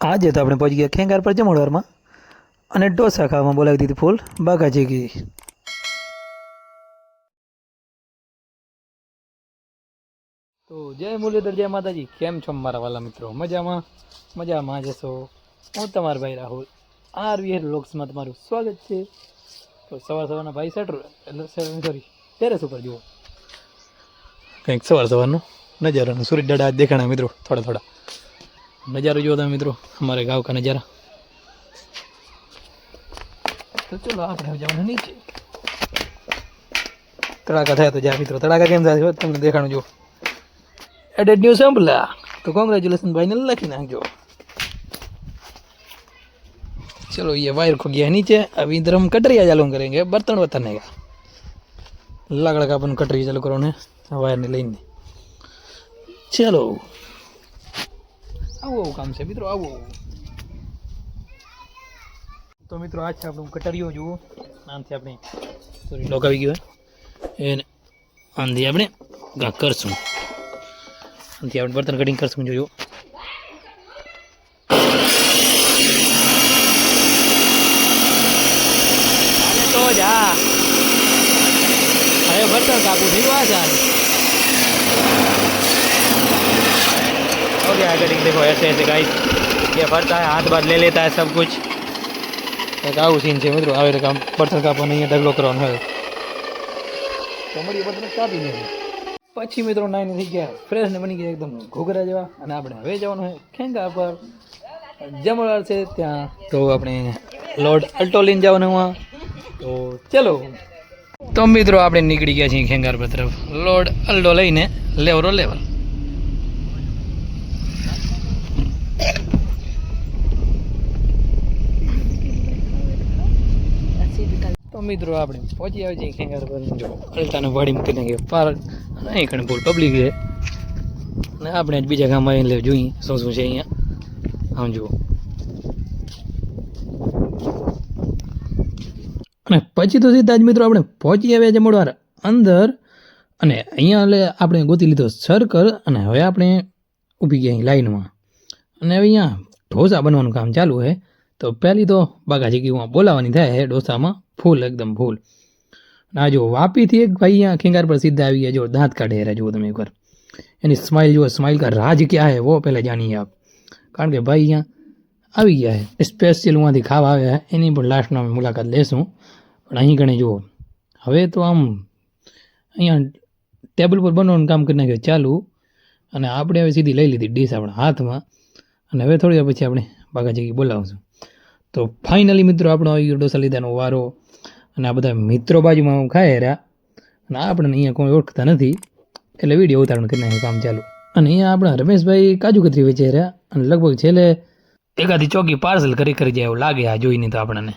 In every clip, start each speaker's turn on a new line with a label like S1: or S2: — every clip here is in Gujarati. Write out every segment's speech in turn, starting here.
S1: આજે તો આપણે પહોંચી ગયા ખેંગાર પર જમણવારમાં. અને ઢોસા ખાવામાં બોલાવી દીધી ફૂલ બાઘા જેગી તો જય મુરલીધર, જય માતાજી. કેમ છો મારા વાલા મિત્રો? મજામાં? મજામાં જશો હું તમારો ભાઈ રાહુલ. આર વીર લોક્સમાં તમારું સ્વાગત છે. તો સવાર સવારના ભાઈ સેટર એટલે સોરી ટેરેસ ઉપર જુઓ. કંઈક સવાર સવારનું નજારાનું સૂર્ય દાડા દેખાણા મિત્રો, થોડા થોડા. નજારો જુઓ તમે મિત્રો અમારે ગાંવ કા નજારા તો ચલો આપણે હવે જવાનું નીચે તડાકા થયા તો જ્યાં મિત્રો તડાકા કેમ થાય છે તમને દેખાણું જો એડેડ ન્યૂઝ સાંભળા તો કોંગ્રેચ્યુલેશન ભાઈને લખી નાખજો चलो ये वायर को गया नीचे अब इधर हम कटरिया चालू करेंगे बर्तन वर्तन का लकड़ का अपन कटरिया चालू करो ने वायर ने लेने चलो આવો આવું કામ છે. મિત્રો આવો તો મિત્રો આ છે આપણું કટરીઓ જુઓ. આનાથી આપણે સોરી લોક આવી ગયો એને આનાથી આપણે ગા કરશું. આનાથી આપણે બર્તન કટિંગ કરશું જોયું તો જા હવે બર્તન કાપું થયું આ ચાલ हो गया है कटिंग देखो ऐसे ऐसे गाइस ये भरता है हाथ बात ले लेता है सब कुछ એક આવું સીન છે મિત્રો આવે કામ બર્તન કાપવાનું અહીંયા ઢગલો કરવાનો હોય તો મળીએ બર્તન કાપી લે પછી મિત્રો નાઈને થઈ ગયા ફ્રેશ ને બની ગયા એકદમ ઘોઘરા જેવા અને આપણે હવે જવાનું છે ખેંગા પર જમણવાર છે ત્યાં તો આપણે લોર્ડ અલ્ટો લઈને જવાનું હોય તો ચલો તો મિત્રો આપણે નીકળી ગયા છીએ ખેંગાર પર તરફ લોર્ડ અલ્ટો લઈને લેવરો લેવલ મિત્રો આપણે પહોંચી આવી જઈએ ખેંગાર જો અલતાને વાડી મૂકીને ગયો. પાર અહીં કણે ભૂલ પબ્લિક છે. અને આપણે જ બીજા ગામમાં આવીને જોઈએ શું શું છે અહીંયા. આમ જુઓ. અને પછી તો સીધા જ મિત્રો આપણે પહોંચી આવ્યા છે મોડવાર અંદર. અને અહીંયા એટલે આપણે ગોતી લીધો સર્કલ અને હવે આપણે ઊભી ગયા અહીં લાઈનમાં અને અહીંયા ઢોસા બનવાનું કામ ચાલુ છે. તો પહેલી તો બાગાજી કીમાં બોલાવવાની થાય છે ઢોસામાં. ફૂલ, એકદમ ફૂલ. આ જો વાપીથી એક ભાઈ અહીંયા ખીંગાર પર સીધા આવી ગયા જો દાંત કાઢે રહ્યા જુઓ તમે એકવાર. એની સ્માઇલ જુઓ સ્માઇલ કા રાજ ક્યાં હે વો પહેલાં જાણીએ આપ. કારણ કે ભાઈ અહીંયા આવી ગયા છે. સ્પેશિયલ ઉમાંથી ખાવા આવ્યા એની પણ લાસ્ટમાં અમે મુલાકાત લેશું. પણ અહીં ગણે જુઓ. હવે તો આમ અહીંયા ટેબલ પર બનવાનું કામ કરી નાખ્યું ચાલુ. અને આપણે હવે સીધી લઈ લીધી ડીશ આપણા હાથમાં. અને હવે થોડી વાર પછી આપણે બાગાજી બોલાવશું. તો ફાઇનલી મિત્રો, આપણો આવી ગયો ડોસા લીધાનો વારો. અને આ બધા મિત્રો બાજુમાં ખાય રહ્યા. અને આપણને અહીંયા કોઈ ઓળખતા નથી. એટલે વીડિયો ઉતારણ કરીને કામ ચાલુ. અને અહીંયા આપણા રમેશભાઈ કાજુ કતરી વેચે રહ્યા. અને લગભગ છેલ્લે એકાદી ચોકી પાર્સલ કરી કરી જાય એવું લાગે આ જોઈને તો આપણને.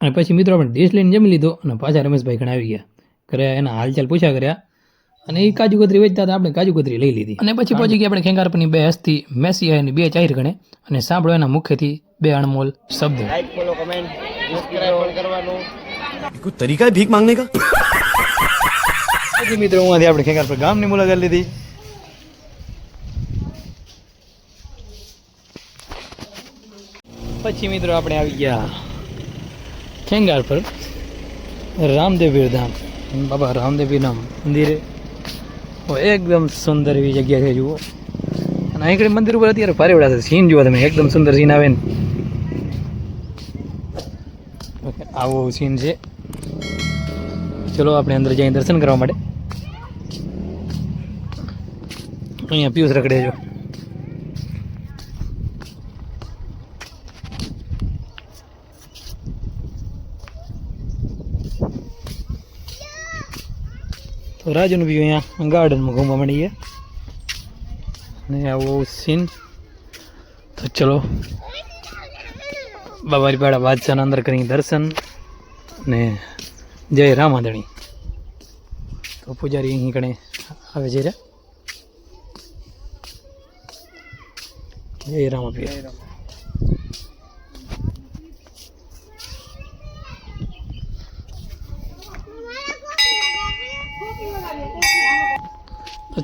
S1: અને પછી મિત્રો, આપણે ડીશ લઈને જમી લીધો અને પાછા રમેશભાઈ ઘણા આવી ગયા. કર્યા એના હાલચાલ પૂછ્યા કર્યા. અને એ કાજુ કતરી વેચતા આપણે કાજુ કતરી લઈ લીધી. અને પછી પહોંચી ગયા આપણે ખેંગારપની બે હસ્તી મેસી અને બે ચાહીર ગણે. અને સાંભળો એના મુખ્યથી બે અણમોલ શબ્દ.
S2: તરીકા ભીખ માંગને કા?
S1: પછી મિત્રો હું આપણે ખેંગાર પર ગામની મુલાકાત લીધી. પછી મિત્રો આપણે આવી ગયા ખેંગાર પર રામદેવીર ધામ. બાબા રામદેવીર નામ મંદિરે. એકદમ સુંદર એવી જગ્યા છે, જુઓ. અને અહીં મંદિર ઉપર અત્યારે ભારે વડા છે. સીન જુઓ તમે, એકદમ સુંદર સીન આવે ને. આવો સીન છે. ચલો, આપણે અંદર જઈને દર્શન કરવા માટે. અહીંયા પિયુષ રખડે જો તો રાજુનું બી અહીંયા ગાર્ડનમાં ઘૂમવા માંડીએ. ને આવો સીન. તો ચલો, બાબારી પાડા બાદશાહના અંદર કરી દર્શન ને જય રામાધણી. તો પૂજારી અહીં કણે આવે છે જય રામપીર.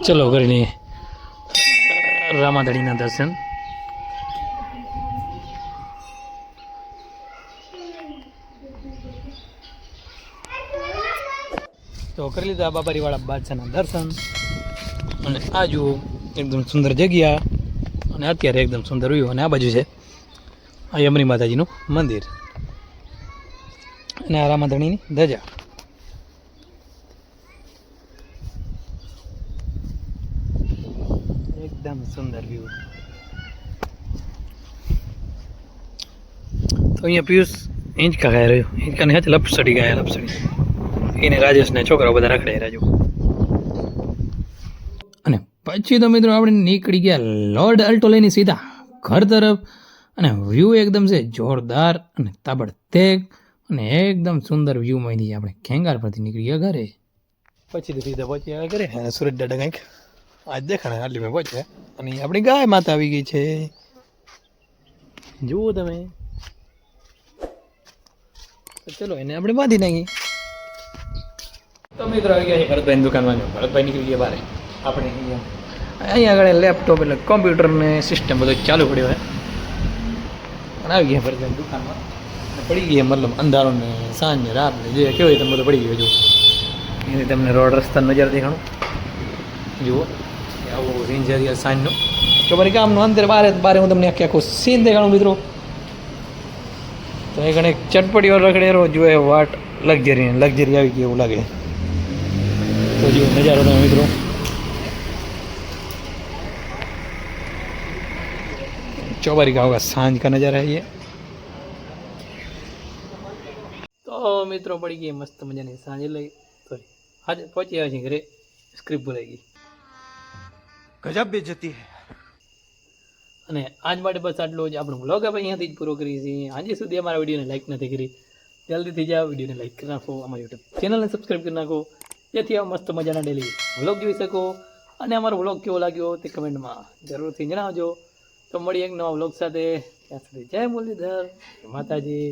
S1: ચલો કરીને રામાધણીના દર્શન. તો કરી લીધા બાબારીવાળા બાદશાહના દર્શન. અને આ જુઓ, એકદમ સુંદર જગ્યા. અને અત્યારે એકદમ સુંદર વ્યૂ. અને આ બાજુ છે આ યમરી માતાજીનું મંદિર. અને આ રામાધણીની ધજા. એકદમ સુંદર વ્યૂ તો અહીંયા પિયુષ હિંચકા ખાઈ રહ્યો? હિંચકાને હાથે લપસડી ગયા લપસડી. એને રાજેશને છોકરાઓ બધા રખડે રાજુ. અને પછી તો મિત્રો આપણે નીકળી ગયા લોર્ડ અલ્ટો લઈને સીધા ઘર તરફ. અને વ્યૂ એકદમ છે જોરદાર અને તાબડતેગ અને એકદમ સુંદર વ્યૂ માંથી આપણે ખેંગાર પરથી નીકળી ગયા ઘરે. પછી તો સીધા પહોંચી ગયા ઘરે. અને સુરત દાદા કંઈક આજ દેખાણે આટલી મેં પહોંચ્યા અને આપણી ગાય માતા આવી ગઈ છે. જુઓ તમે. ચલો, એને આપણે બાંધી નાખી તો મિત્રો આવી ગયા છે ભરતભાઈની દુકાનમાં. ભરતભાઈ નીકળી ગયા બારે. આપણે અહીંયા આગળ લેપટોપ એટલે કોમ્પ્યુટર ને સિસ્ટમ બધું ચાલુ પડ્યો હોય પણ આવી ગયા ભરતભાઈની દુકાનમાં. પડી ગયા મતલબ અંધારો ને સાંજ રાત ને જે કેવું તમે બધું પડી ગયો જો એની તમને રોડ રસ્તા નજર દેખાણું. જુઓ. આવું રેન્જ એરિયા સાંજનો તો મારી ગામનું અંદર બારે બારે હું તમને આખે આખું સીન દેખાણું મિત્રો તો એ ઘણે ચટપટીઓ રખડેરો જોઈએ વાટ લક્ઝરી લક્ઝરી આવી ગઈ એવું લાગે તો જો નજારો તમે મિત્રો चौबारी गाँव का सांझ का नज़ारा है ये તો મિત્રો પડી ગઈ મસ્ત મજાની સાંજે લઈ સોરી આજે પહોંચી આવ્યા છીએ ઘરે સ્ક્રિપ્ટ ભૂલાઈ
S2: ગજબ બેજતી હે.
S1: અને આજ માટે બસ આટલો જ. આપણો બ્લોગ આપણે અહીંયાથી જ પૂરો કરીએ છીએ. આજે સુધી અમારા વિડીયોને લાઈક નથી કરી. જલ્દીથી જાઓ વિડીયોને લાઇક કરી નાખો, અમારી યુટ્યુબ ચેનલને સબસ્ક્રાઈબ કરી નાખો. જેથી આ મસ્ત મજાના ડેલી વ્લોગ જોઈ શકો. અને અમારો વ્લોગ કેવો લાગ્યો તે કમેન્ટમાં જરૂરથી જણાવજો. તો મળી એક નવા વ્લોગ સાથે. ત્યાં સુધી જય મુરલીધર. માતાજી.